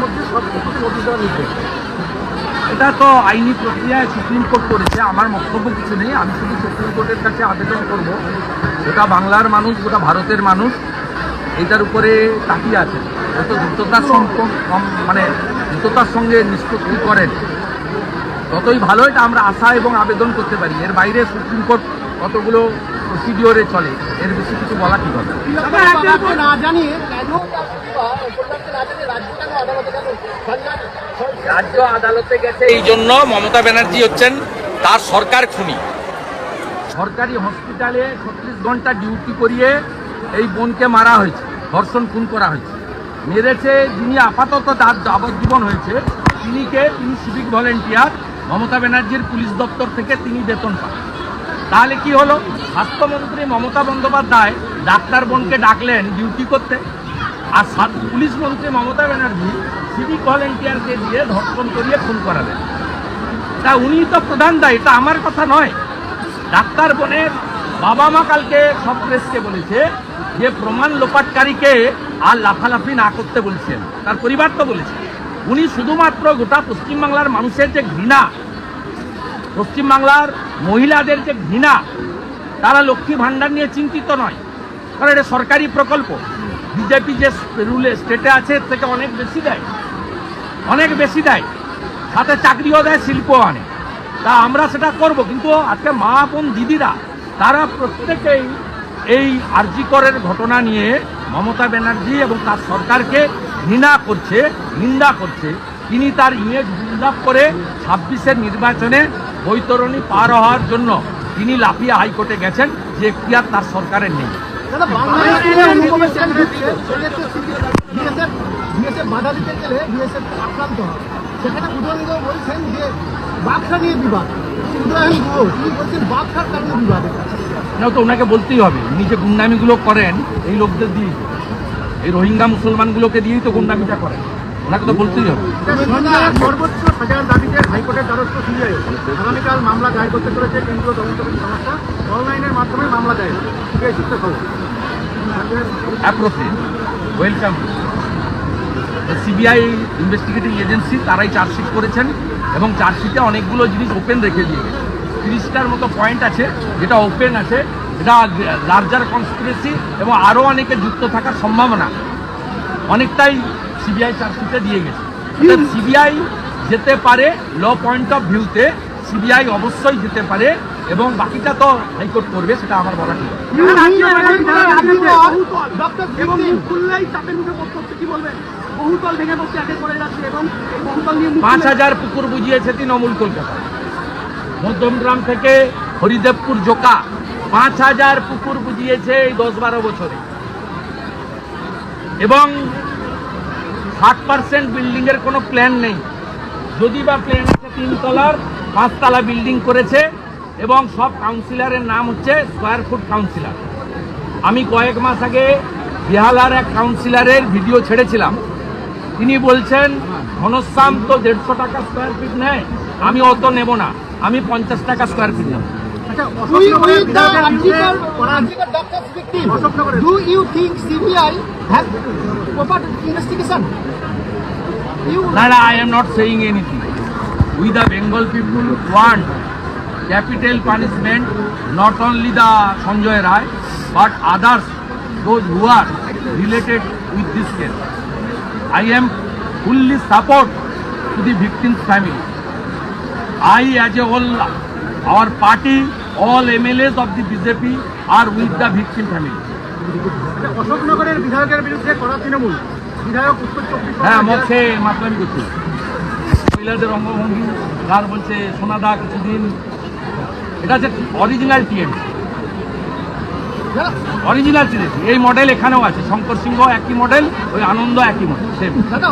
মধ্যে সব এটা তো আইনি প্রক্রিয়ায় সুপ্রিম কোর্ট করেছে, আমার বক্তব্য কিছু নেই, আমি শুধু সুপ্রিম কোর্টের কাছে আবেদন করব। গোটা বাংলার মানুষ, গোটা ভারতের মানুষ এটার উপরে তাকিয়ে আছে। যত দ্রুততার মানে দ্রুততার সঙ্গে নিষ্পত্তি করেন। ততই ভালো এটা আমরা আশা এবং আবেদন করতে পারি। এর বাইরে সুপ্রিম কোর্ট কতগুলো প্রসিডিওরে চলে এর বেশি কিছু বলা ঠিক হবে না। জানিয়ে আদালতে কেন রাজ্য আদালতে গেছে। এই জন্য মমতা ব্যানার্জি হচ্ছেন তার সরকার খুনি। সরকারি হসপিটালে ছত্রিশ ঘণ্টা ডিউটি করিয়ে এই বোনকে মারা হয়েছে ধর্ষণ খুন করা হয়েছে। মেরেছে যিনি আপাতত তার যাবজ্জীবন হয়েছে তিনিকে তিনি সিভিক ভলেন্টিয়ার মমতা ব্যানার্জির পুলিশ দপ্তর থেকে তিনি বেতন পান। তাহলে কি হলো? স্বাস্থ্যমন্ত্রী মমতা বন্দ্যোপাধ্যায় ডাক্তার বোনকে ডাকলেন ডিউটি করতে। আর পুলিশ মন্ত্রী মমতা ব্যানার্জি সিভিক ভলেন্টিয়ারকে দিয়ে ধর্ষণ করিয়ে খুন করালেন। তা উনি তো প্রধান দায়ী এটা আমার কথা নয়। ডাক্তার বোনের বাবা মা কালকে সব প্রেসকে বলেছে যে প্রমাণ লোপাটকারীকে আর লাফালাফি না করতে বলছেন। তার পরিবার তো বলেছে। উনি শুধুমাত্র গোটা পশ্চিমবাংলার মানুষের যে ঘৃণা পশ্চিমবাংলার মহিলাদের যে ঘৃণা, তারা লক্ষ্মী ভাণ্ডার নিয়ে চিন্তিত নয়। কারণ এটা সরকারি প্রকল্প। বিজেপি যে রুলে স্টেটে আছে, এর থেকে অনেক বেশি দেয়। অনেক বেশি দেয়। সাথে চাকরিও দেয়, শিল্প আনে। তা আমরা সেটা করব। কিন্তু আজকে মা বোন দিদিরা, তারা প্রত্যেকেই এই আরজিকরের ঘটনা নিয়ে মমতা ব্যানার্জি এবং তার সরকারকে ঘৃণা করছে, নিন্দা করছে। তিনি তার ইমেজ বিল্ড করে ছাব্বিশের নির্বাচনে বৈতরণী পার হওয়ার জন্য তিনি লাফিয়ে হাইকোর্টে গেছেন যে এখতিয়ার তার সরকারের নেই। দাদা বাংলাদেশে অনুকমিশন দিচ্ছে বিএসএফ বিএসএফ বাধা দিতে গেলে বিএসএফ আক্রান্ত হয়। সেখানে উদয়ন বলছেন যে বাক্সা নিয়ে বিবাদ। উদয়ন গুহ তিনি বলছেন বাক্সার কারণে বিবাদ এটা। তো ওনাকে বলতেই হবে। উনি যে গুন্ডামিগুলো করেন এই লোকদের দিয়ে এই রোহিঙ্গা মুসলমানগুলোকে দিয়েই তো গুন্ডামিটা করেন। ওনাকে তো বলতেই হবে। সর্বোচ্চ সাজার দাবিতে হাইকোর্টের দ্বারস্থ সিবিআই আগামীকাল মামলা দায়ের করতে চলেছে কেন্দ্রীয় তদন্তকারী সংস্থা। অনলাইনের মাধ্যমে মামলা দায়ের। সিবিআই সূত্রে খবর appropriate welcome CBI investigating agency তারাই চার্জশিট করেছেন এবং চার্জশিটে অনেকগুলো জিনিস ওপেন রেখে দিয়ে গেছে তিরিশটার মতো পয়েন্ট আছে যেটা ওপেন আছে এটা লার্জার কনস্পিরেসি এবং আরও অনেকে যুক্ত থাকার সম্ভাবনা। অনেকটাই সিবিআই চার্জশিটে দিয়ে গেছে। সিবিআই যেতে পারে ল পয়েন্ট অফ ভিউতে সিবিআই অবশ্যই যেতে পারে এবং বাকিটা তো হাইকোর্ট করবে সেটা আমার বলা ঠিক পাঁচ হাজার পুকুর বুঝিয়েছে তৃণমূল কলকাতা। মধ্যমগ্রাম থেকে হরিদেবপুর জোকা পাঁচ হাজার পুকুর বুঝিয়েছে এই দশ বারো বছরে। এবং ষাট পার্সেন্ট বিল্ডিংয়ের কোনো প্ল্যান নেই। যদি বা প্ল্যান আছে তিনতলার, পাঁচতলা বিল্ডিং করেছে এবং সব কাউন্সিলরের নাম হচ্ছে স্কোয়ার ফুট কাউন্সিলর। আমি কয়েক মাস আগে বেহালার এক কাউন্সিলরের ভিডিও ছেড়েছিলাম। তিনি বলছেন ঘনশ্যাম তো দেড়শো টাকা স্কোয়ার ফিট নেয়, আমি অত নেব না, আমি পঞ্চাশ টাকা স্কোয়ার ফিট নেব। With the Article, doctor's victim. Do you think CBI has proper investigation? You না না I am not saying anything we the Bengal people want capital punishment not only the Sanjay Roy but others those who are related with this case I am fully support to the victim's family I, as a whole, our party, all MLAs of the BJP are with the victim family. আচ্ছা, অশোকনগরের বিধায়কের বিরুদ্ধে করা তৃণমূল। বিধায়ক উত্তর চব্বিশ হ্যাঁ মাতলামি করছে। মহিলাদের অঙ্গভঙ্গি গান বলছে সোনাদা কিছুদিন। এটা হচ্ছে অরিজিনাল টিএমসি অরিজিনাল টিএমসি এই মডেল এখানেও আছে। শঙ্কর সিংহ একই মডেল ওই আনন্দ একই মডেল সেম